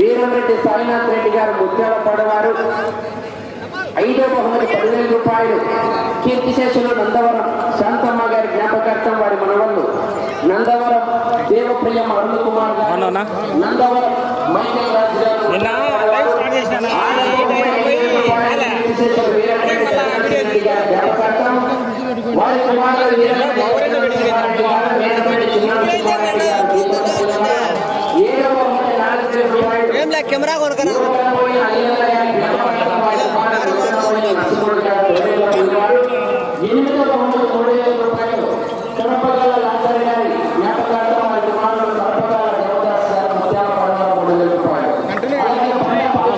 వీరంరెడ్డి సాయినాథ్ రెడ్డి గారు ముత్యాల పడవారు. ఐదో బహుమతి పదివేల రూపాయలు. కీర్తిశేషులు నందవరం. శాంతమ్మ గారి జ్ఞాపకార్థం వారి మనవళ్ళు. నందవరం దేవప్రియం అరుణ్ కుమార్ గారు? నందవరం మైకేల్ రాజు గారు. నిన్న లైవ్ స్టార్ట్ చేశాను. ఈ టైం పోయి రాలే. కీర్తిశేషులు వీరంరెడ్డి సాయినాథ్ రెడ్డి గారి జ్ఞాపకార్థం. వారి కుమారుడు వీరంరెడ్డి సాయినాథ్ గారు. వీరంరెడ్డి చిన్నారెడ్డి కుమార్ రెడ్డి గారు దీపం ఏడవ నాలుగు రూపాయలు. ఏం లే కెమెరా కొనుక్కరా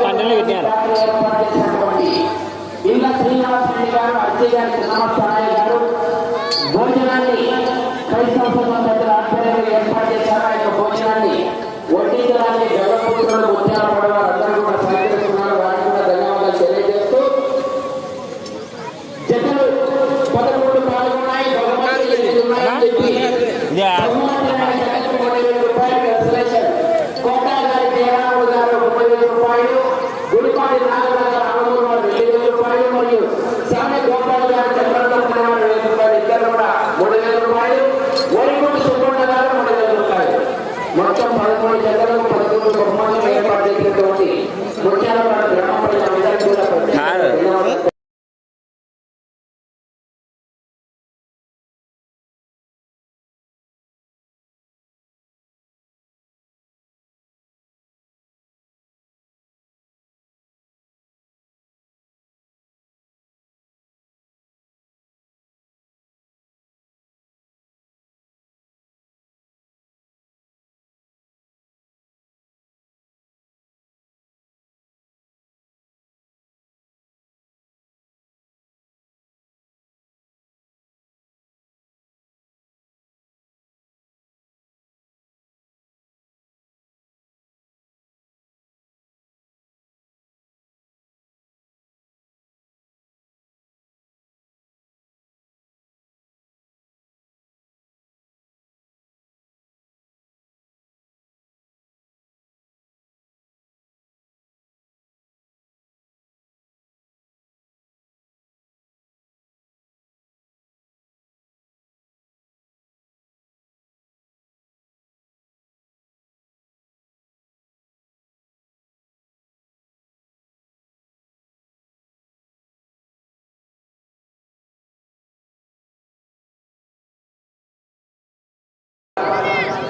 కంటిన్యూ పెట్టారు ఇలా శ్రీనివాస రెడ్డి గారు అర్జీ గారి చిన్నమస్తారాయ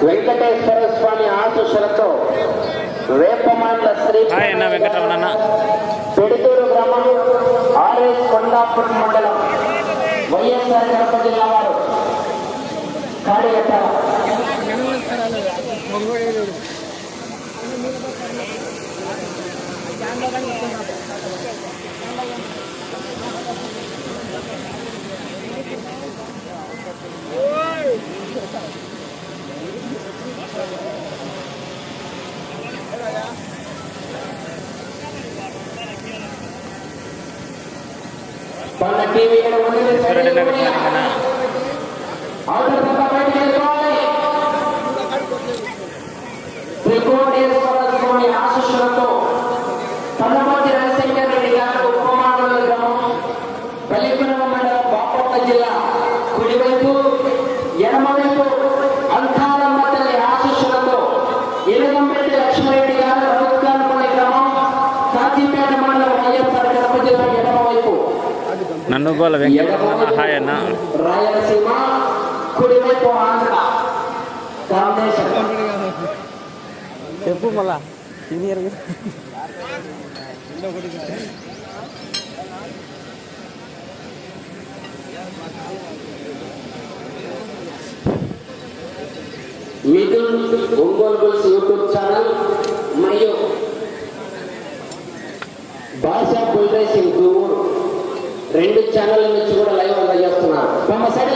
వెంకటేశ్వర స్వామి ఆశీస్సులతో వేపమాండ్ల శ్రీ వెంకటరమణ పెడుతూరు గ్రామం ఆర్ఎస్ కొండాపురం మండలం వైఎస్ఆర్ కడప జిల్లా వారు. కాడిగట్టాల బయటికి వెళ్ళిపోవాలి త్రికోణేశ్వర స్వామి ఆశీస్సులతో కన్నమతి రాజశేఖర్ రెడ్డి గారు ఉపమాండల గ్రామం పల్లిపురం మండలం బాపట్ల జిల్లా కుడివైపు ఎడమవైపు అంకారమ్మ తల్లి ఆశీస్సులతో ఎలుగంపల్లి లక్ష్మారెడ్డి గారు రౌత్కానపల్లి గ్రామం కాజీపేట మండలం వైఎస్ఆర్ కడప జిల్లా ఎడమవైపు నన్ను గోల వెంకటరమణ అన్న రాయలసీమ కుడివైపు ఆంధ్ర. చెప్పు మళ్ళా. Senior Mithun Ongole Bulls YouTube channel మరియు భాషా రెండు ఛానళ్ళ నుంచి కూడా లైవ్ అందజేస్తున్నారు తమ సైడ్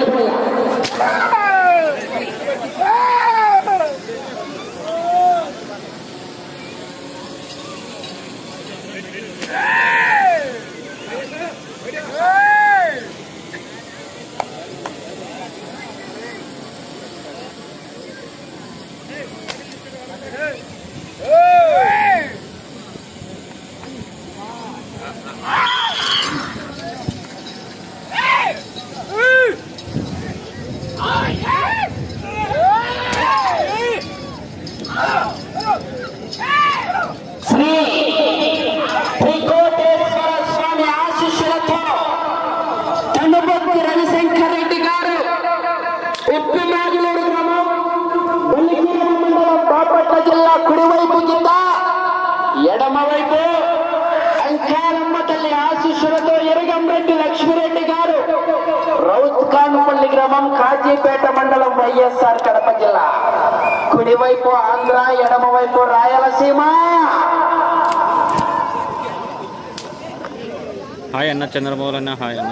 హాయ్ అన్న చంద్రబాబు అన్న హాయ్ అన్న.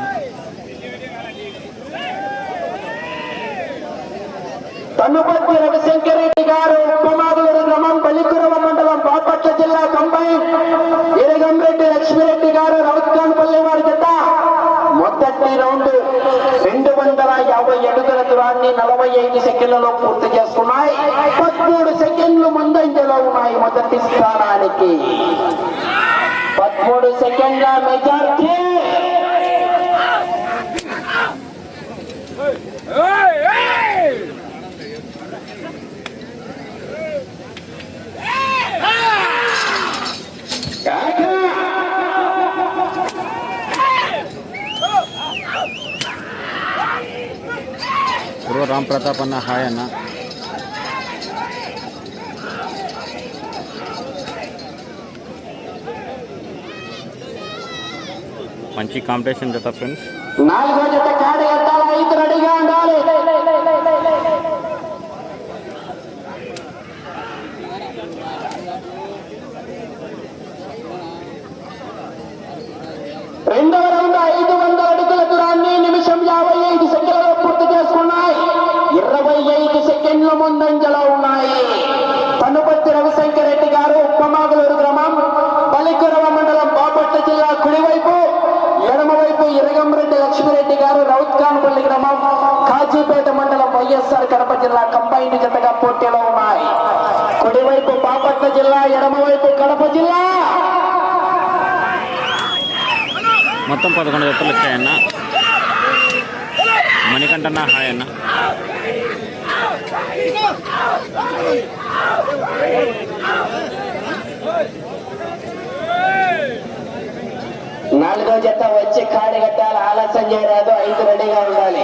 తన్నుపర్తి రవిశంకర్ రెడ్డి గారు ఉప్పమాదూరు గ్రామం పల్లికురవ మండలం బాపట్ల జిల్లా కంబైన్ ఇరగంరెడ్డి లక్ష్మిరెడ్డి గారు రౌత్కాన్పల్లి వారి జత. మొదటి రౌండ్ రెండు వందల యాభై అడుగుల దూరాన్ని నలభై ఐదు సెకండ్లలో పూర్తి చేసుకున్నాయి. పదమూడు సెకండ్లు ముందంజలో ఉన్నాయి మొదటి స్థానానికి. పదమూడు సెకండ్ల మెజార్టీ. గురువు రామ్ ప్రతాప్ అన్న హాయ్ మంచి కాంపిటీషన్ జత ఫ్రెండ్స్ నాలుగో జత కాడి కట్టాల ఐదు రెడీగా ఉండాలి రెండవ రౌండ్ ఐదు వందల అడుగుల దూరాన్ని నిమిషం యాభై ఐదు సెకండ్లలో పూర్తి చేసుకున్నాయి ఇరవై ఐదు సెకండ్ల ముందంజలో ఉన్నాయి తనుపత్తి రవిశంకర్ రెడ్డి గారు ఉప్పమాగులూరు గ్రామం బలికురవ మండలం బాపట్ల జిల్లా కుడివైపు ఎడమవైపు ఇరగంరెడ్డి లక్ష్మిరెడ్డి గారు రౌత్కాన్పల్లి గ్రామం కాజీపేట మండలం వైఎస్ఆర్ కడప జిల్లా కంబైన్ జతగా పోటీలో ఉన్నాయి. కుడివైపు బాపట్ల జిల్లా ఎడమవైపు కడప జిల్లా. మొత్తం పదకొండు జతలు వచ్చాయన్న. మణికంఠన్న హాయ్ అన్న. నాలుగో జత వచ్చి కాడి కట్టాలి ఆలస్యం చేయరాదు ఐదు రెడీగా ఉండాలి.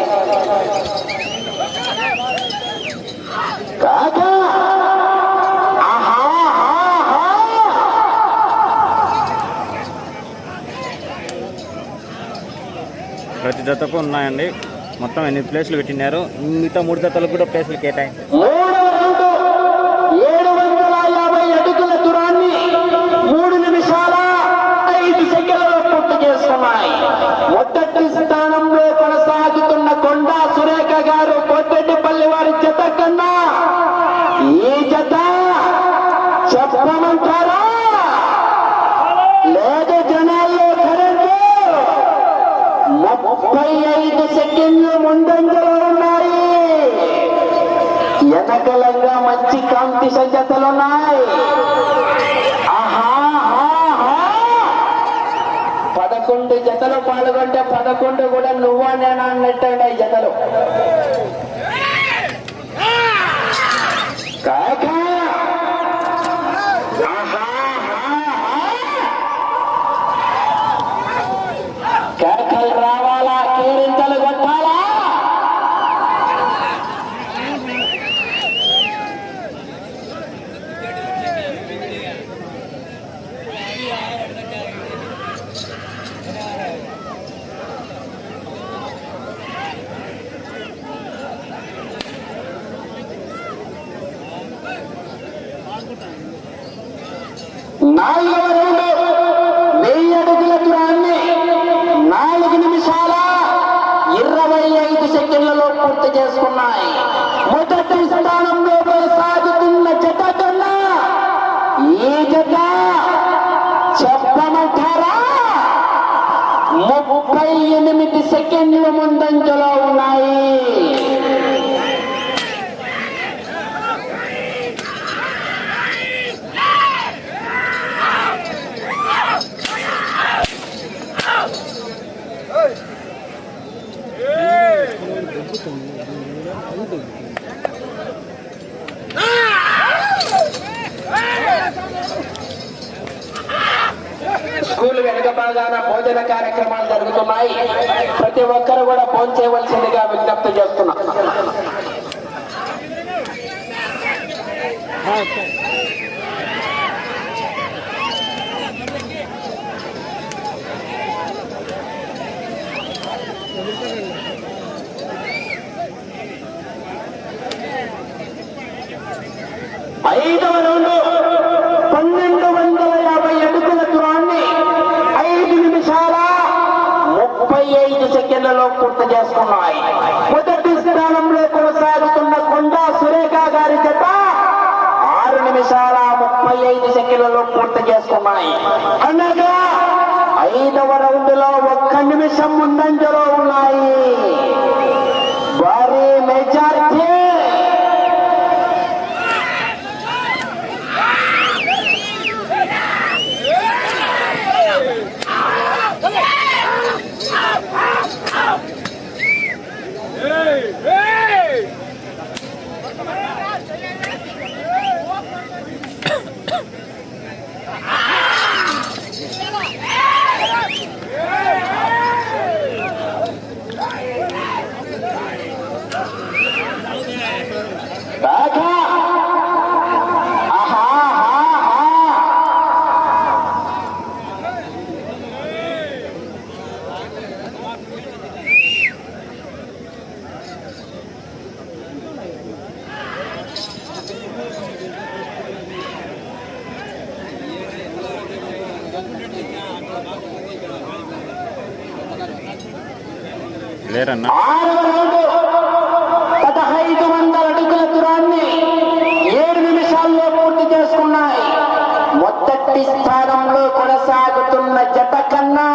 కాకా. ప్రతి జతకు ఉన్నాయండి. మొత్తం ఎనిమిది ప్లేస్లు పెట్టినారు? మిగతా మూడు జతలకు కూడా ప్లేస్లు కేటాయించారు మూడవ రౌండ్ ఏడు వందల యాభై అడుగుల దూరాన్ని మూడు నిమిషాల ఐదు సెకండ్లలో పూర్తి చేసుకున్నాయి మొదటి స్థానంలో కొనసాగుతున్న కొండా సురేఖ గారు పొద్దెడ్డిపల్లి వారి జత కన్నా ఈ జత చెప్పమంటారా లేదు జనాల్లో కరెంటు ముప్పై ఐదు సెకండ్లు ముందంజలో ఉన్నాయి వెనకలంగా మంచి కాంపిటీషన్ జతలున్నాయి ఆహా, ఆహా. పదకొండు జతలు పాల్గొంటే కూడా నువ్వు నేనా అన్నట్టు ఈ జతలు కాక ఆహా, ఆహా. కేకలు రావాలా కేరింతలు కొట్టాలా నాలుగవ రౌండ్ వెయ్యి అడుగుల దూరాన్ని నాలుగు నిమిషాల ఇరవై ఐదు సెకండ్లలో పూర్తి చేసుకున్నాయి మొదటి స్థానంలో కొనసాగుతున్న జత కన్నా ఈ జత చెప్పమంటారా ముప్పై ఎనిమిది సెకండ్లు ముందంజలో ఉన్నాయి. భాగాన భోజన కార్యక్రమాలు జరుగుతున్నాయి. ప్రతి ఒక్కరు కూడా భోజనం చేయవలసిందిగా విజ్ఞప్తి చేస్తున్నా ఐదవ రౌండ్ పన్నెండు వందల యాభై అడుగుల దూరాన్ని ఐదు నిమిషాల ముప్పై ఐదు సెకండ్లలో పూర్తి మొదటి స్థానంలో కొనసాగుతున్న కొండా సురేఖ గారి జత ఆరు నిమిషాల ముప్పై ఐదు సెకండ్లలో పూర్తి చేసుకున్నాయి. అనగా ఐదవ రౌండ్లో ఒక్క నిమిషం ముందంజలో ఉన్నాయి భారీ మెజార్టీ బాగా ఆహా ఆహా లేరన్నా ఆరవ రౌండ్ పదహైదు వందల అడుగుల దూరాన్ని ఏడు నిమిషాల్లో పూర్తి చేసుకున్నాయి మొదటి స్థానంలో కొనసాగుతున్న జత కన్నా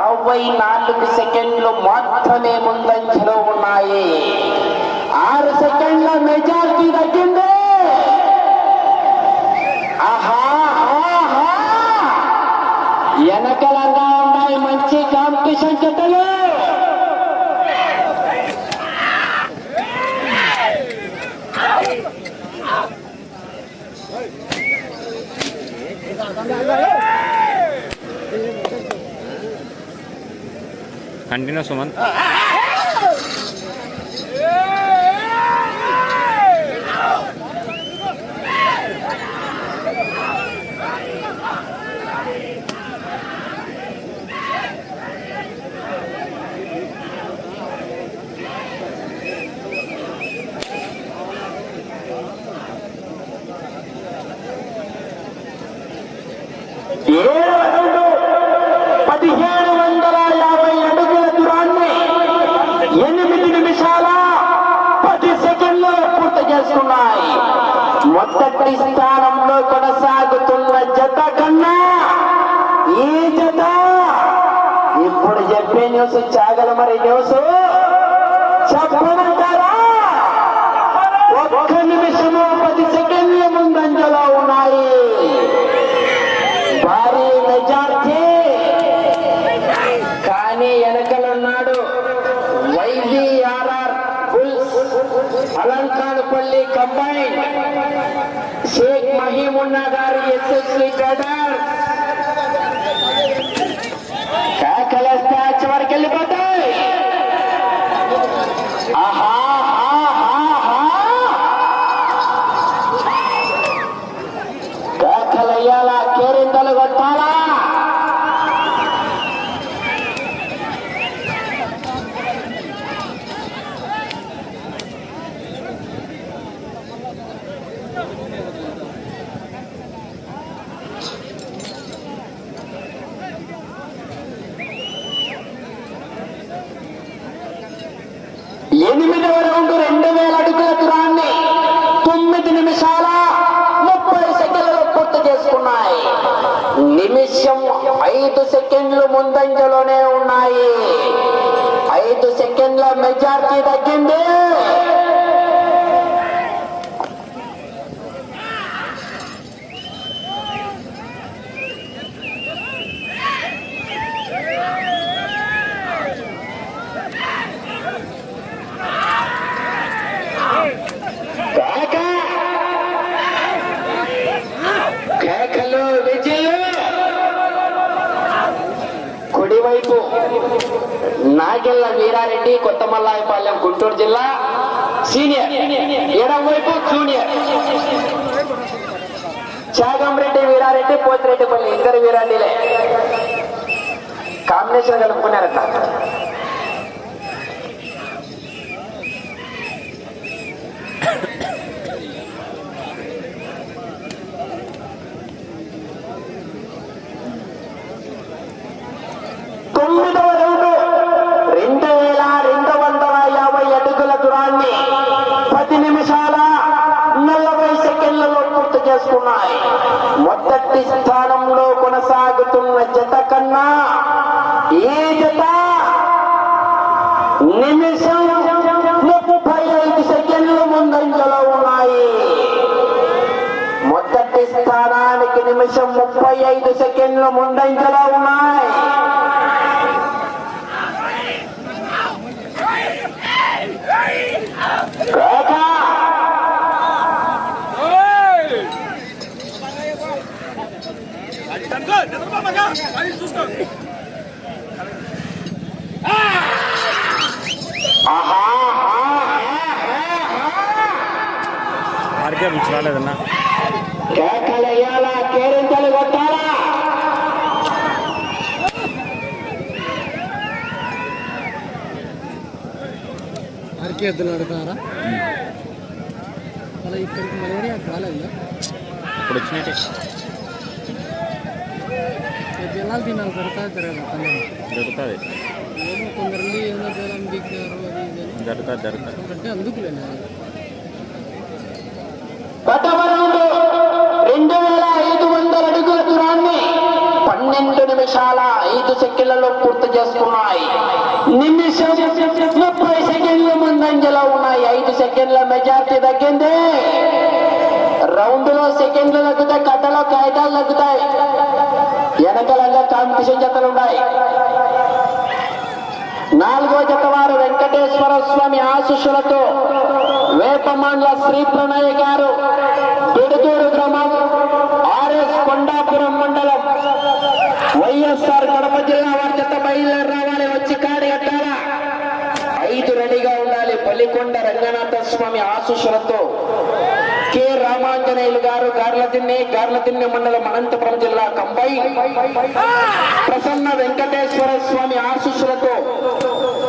యాభై నాలుగు సెకండ్లు మాత్రమే ముందంజలో ఉన్నాయి. ఆరు సెకండ్ల మెజార్టీ తగ్గింది. ఆహా వెనకలంగా ఉన్నాయి మంచి కాంపిటీషన్ జతలు কন্টিনিউ সুমন చేస్తున్నాయి. మొదటి స్థానంలో కొనసాగుతున్న शेख महिमुन्नागार एस एस सी कॅडर ఐదు సెకండ్లు ముందంజలోనే ఉన్నాయి. ఐదు సెకండ్ల మెజార్టీ తగ్గింది కేక కేకలు విజయం నాగెల్ల వీరారెడ్డి కొత్త మల్లాయపాలెం గుంటూరు జిల్లా సీనియర్. ఎడం వైపు జూనియర్. చాగంరెడ్డి వీరారెడ్డి పోతిరెడ్డిపల్లి ఇద్దరు వీరారెడ్డిలే కాంబినేషన్ కలుపుకున్నారట తొమ్మిదవ రౌండ్ రెండు వేల రెండు వందల యాభై అడుగుల దూరాన్ని పది నిమిషాల నలభై సెకండ్లలో పూర్తి చేసుకున్నాయి మొదటి స్థానంలో కొనసాగుతున్న జత కన్నా ఈ జత నిమిషం ముప్పై ఐదు సెకండ్లు ముందంజలో ఉన్నాయి మొదటి స్థానానికి నిమిషం ముప్పై ఐదు సెకండ్లు ముందంజలో ఉన్నాయి కాకా ఆహా ఆర్కే పిచ్చి రాలేదన్నా. కేకలయ్యాలా కేరింతలు కొట్టాలా అరకే ఎద్దులు అడుగుతారా అలా ఇక్కడికి మన ఏరియా రాలేదు? ఇప్పుడు వచ్చినట్టే. జనాలు తినాలి తిరగదు దొరుకుతుంది ఏమో కొందరు ఏదో దిగారు అది జరుగుతుంది జరుగుతుంది. అంటే అందుకులేను రెండు వేల ఐదు వందల అడుగుల దూరాన్ని పన్నెండు నిమిషాల ఐదు సెకండ్లలో పూర్తి చేసుకున్నాయి. నిమిషం ముప్పై సెకండ్ల ముందంజలో ఉన్నాయి. ఐదు సెకండ్ల మెజార్టీ తగ్గింది. రౌండ్లో సెకండ్లు తగ్గుతాయి కట్టలో కాగితాలు తగ్గుతాయి. వెనకలంగా కాంపిటీషన్ జతలు ఉన్నాయి. నాలుగో జత వారు వెంకటేశ్వర స్వామి ఆశీస్సులతో వేపమండల శ్రీ ప్రణయ్ గారు పిడుతూరు గ్రామం ఆర్ఎస్ కొండాపురం మండలం వైఎస్ఆర్ కడప జిల్లా వారి జత బయలుదేరారు రావాలి వచ్చి కాడి కట్టాలా ఐదు రెడీగా ఉండాలి రంగనాథ స్వామి ఆశీస్సులతో కె రామాంజనేయులు గారు గార్లదిన్నె గార్లదిన్నె మండలం అనంతపురం జిల్లా కంపై ప్రసన్న వెంకటేశ్వర స్వామి ఆశీస్సులతో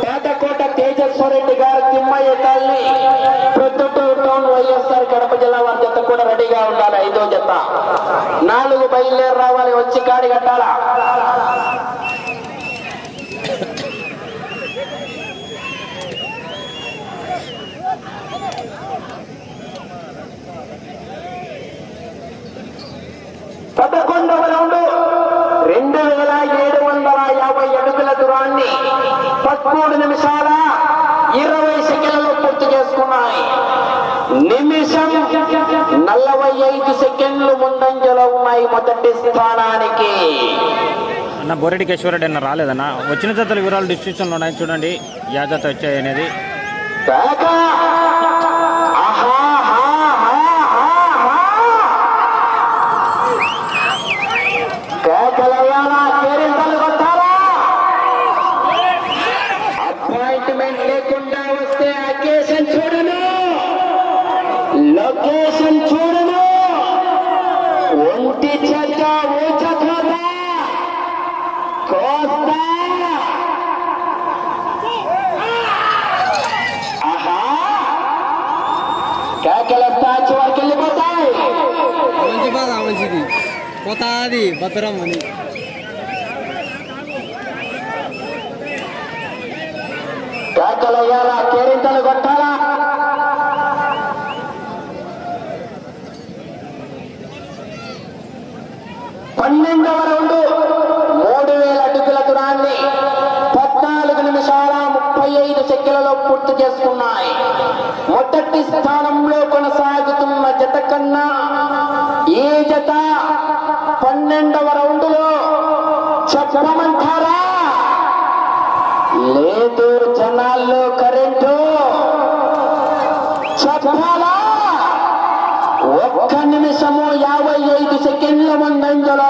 పేదకోట తేజస్వరెడ్డి గారు తిమ్మయ్య తల్లి ప్రొద్దుటూరు టౌన్ వైఎస్ఆర్ కడప జిల్లా వారి జత కూడా రెడీగా ఉండాలి ఐదో జత. నాలుగు బయలుదేరి రావాలి వచ్చి కాడి కట్టాలా? పదకొండవ రౌండ్ రెండు వేల ఏడు వందల యాభై అడుగుల దూరాన్ని పదమూడు నిమిషాల ఇరవై సెకండ్లలో పూర్తి చేసుకున్నాయి. నిమిషం నలభై ఐదు సెకండ్లు ముందంజలో ఉన్నాయి మొదటి స్థానానికి. అన్న బోరెడ్డి కేశ్వరరెడ్డి అన్న రాలేదన్న? వచ్చిన జతల వివరాలు డిస్క్రిప్షన్లో ఉన్నాయి. చూడండి యా జత వచ్చాయి అనేది. మంచిది. పోతాది భద్రం అని. కేకలయ్యాలా కేరింతలు కొట్టాలా? పన్నెండు గుర్తు చేసుకున్నాయి. మొదటి స్థానంలో కొనసాగుతున్న జత కన్నా ఈ జత పన్నెండవ రౌండ్లో చెప్పమంటారా? లేదు జనాల్లో కరెంటు. చెప్పాలా? ఒక్క నిమిషము యాభై ఐదు సెకండ్ల ముందంజలో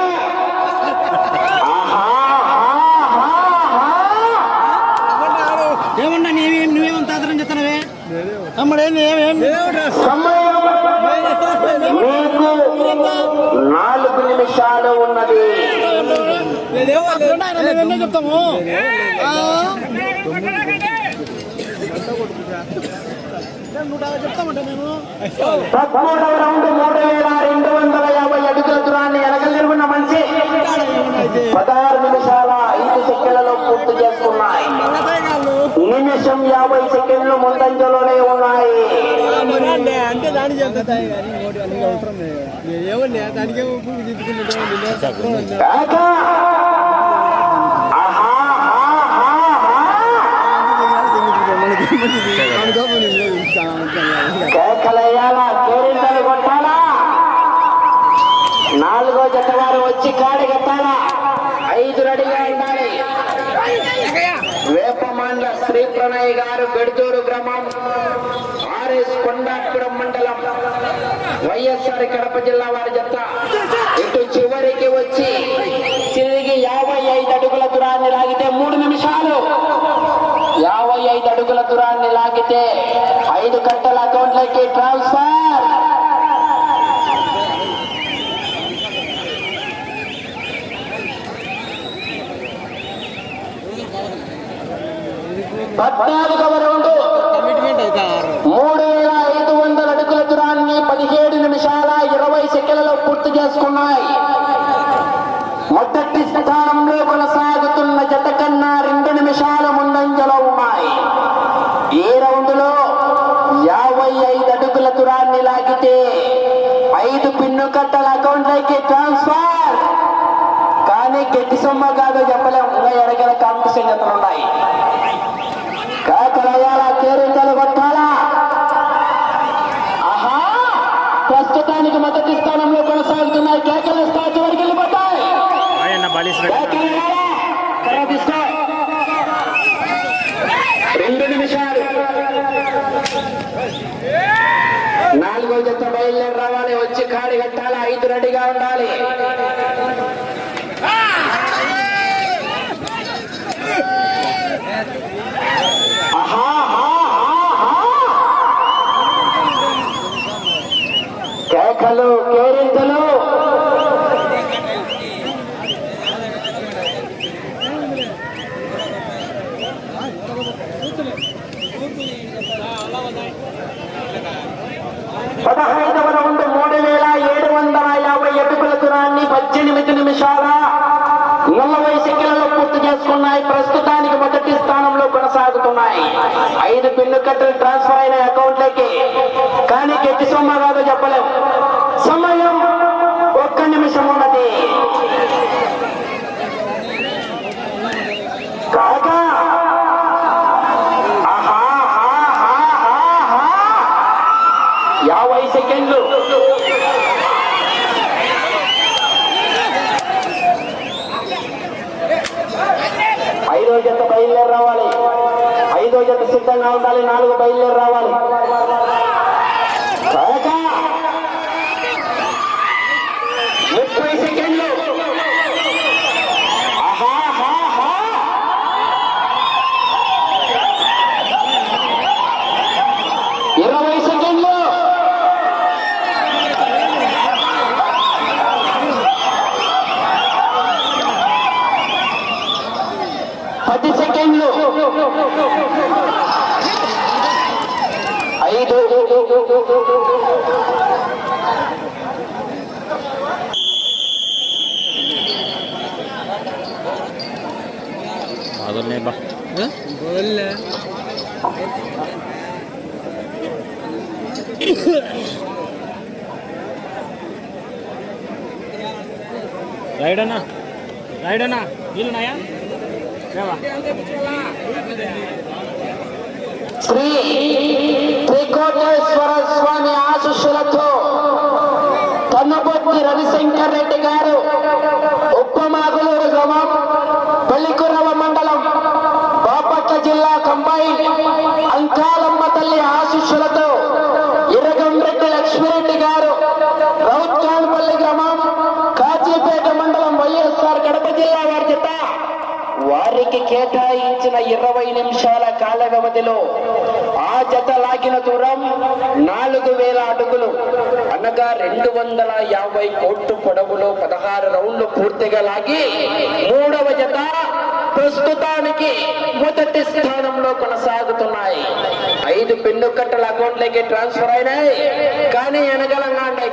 మేమేం చెప్తాము ఆ? నూట యాభై చెప్తామంటే మేము పదమూడవ రౌండ్ మూడు వేల రెండు వందల యాభై అడుగుల దూరాన్ని ఎనగలిగిన మనిషి పదహారు నిమిషాల ఐదు సెకండ్లలో పూర్తి చేసుకున్నాయి నిమిషం యాభై సెకండ్లు ముందంజలోనే ఉన్నాయి అంటే దానికి చెప్తాయి ఏమన్నా దానికే కేకలయ్యాలా? కేరింతలు కొట్టాలా? నాలుగో జత వారు వచ్చి కాడి కట్టాలా? ఐదు రెడీగా ఉండాలి. వేపమాండ్ల శ్రీ ప్రణయ్ గారు బెడుతూరు గ్రామం ఆర్ఎస్ కొండాపురం మండలం వైఎస్ఆర్ కడప జిల్లా వారి జత. ఇటు చివరికి వచ్చి తిరిగి యాభై ఐదు అడుగుల దూరాన్ని లాగితే మూడు నిమిషాలు. యాభై ఐదు అడుగుల దూరాన్ని లాగితే ఐదు కట్టల అకౌంట్లకి ట్రాన్స్ఫర్. పద్నాలుగవ రౌండ్. మూడు వేల ఐదు వందల అడుగుల దూరాన్ని పదిహేడు నిమిషాల ఇరవై సెకండ్లలో పూర్తి చేసుకున్నాయి. మొదటి స్థానంలో కొనసాగుతున్న జత కన్నా రెండు నిమిషాల ముందంజలో ఉన్నాయి. ఈ రౌండ్లో యాభై ఐదు అడుగుల దూరాన్ని లాగితే ఐదు పిన్ను కట్టల అకౌంట్లోకి ట్రాన్స్ఫర్. కానీ గట్టి సొమ్మ కాదో చెప్పలేం. ఇంకా ఎడగల కాంపిటీషన్ జతలు ఉన్నాయి. కాకలయాల కేరింతలు కొట్టాలా? ఆహా! ప్రస్తుతానికి మొదటి స్థానంలో కొనసాగుతున్నాయి కేకలు స్థాయి వరకు వెళ్ళిపోతాయి రెండు నిమిషాలు. నాలుగో జత బయలుదేరి రావాలి. వచ్చి కాడి కట్టాలి. ఐదు రెడీగా ఉండాలి. కేకలు కేరింతలు పదహైదవ రౌండ్ మూడు వేల ఏడు వందల యాభై అడుగుల దూరాన్ని పద్దెనిమిది నిమిషాల నలభై సెకండ్లలో పూర్తి చేసుకున్నాయి. ప్రస్తుతానికి మొదటి స్థానంలో కొనసాగుతున్నాయి. ఐదు పిల్లు కట్టలు ట్రాన్స్ఫర్ అయిన అకౌంట్లకి. కానీ గట్టి సొమ్మ కాదో చెప్పలేం. సమయం ఒక్క నిమిషం ఉన్నది కాగా ఆహా, ఆహా, ఆహా. యాభై సెకండ్లు ఐదో జత బయలుదేరి రావాలి ఐదో సిద్ధంగా ఉండాలి నాలుగు బయలుదేరి రావాలి. రాజశేఖర్ రెడ్డి గారు ఉప్పమాగులూరు గ్రామం పల్లికురవ మండలం బాపట్ల జిల్లా కంబాయి అంకాలమ్మ తల్లి ఆశీస్సులతో ఇరగంరెడ్డి లక్ష్మిరెడ్డి గారు రౌత్కాల్పల్లి గ్రామం కాచీపేట మండలం వైఎస్ఆర్ కడప జిల్లా వారి వారికి కేటాయించిన ఇరవై నిమిషాల కాల వ్యవధిలో జత లాగిన దూరం నాలుగు వేల అడుగులు. అనగా రెండు వందల యాభై కోట్లు పొడవులో పదహారు రౌండ్లు పూర్తిగా లాగి మూడవ జత ప్రస్తుతానికి మొదటి స్థానంలో కొనసాగుతున్నాయి. ఐదు పెన్ను కట్టల అకౌంట్లకి ట్రాన్స్ఫర్ అయినాయి. కానీ ఎనగలంగా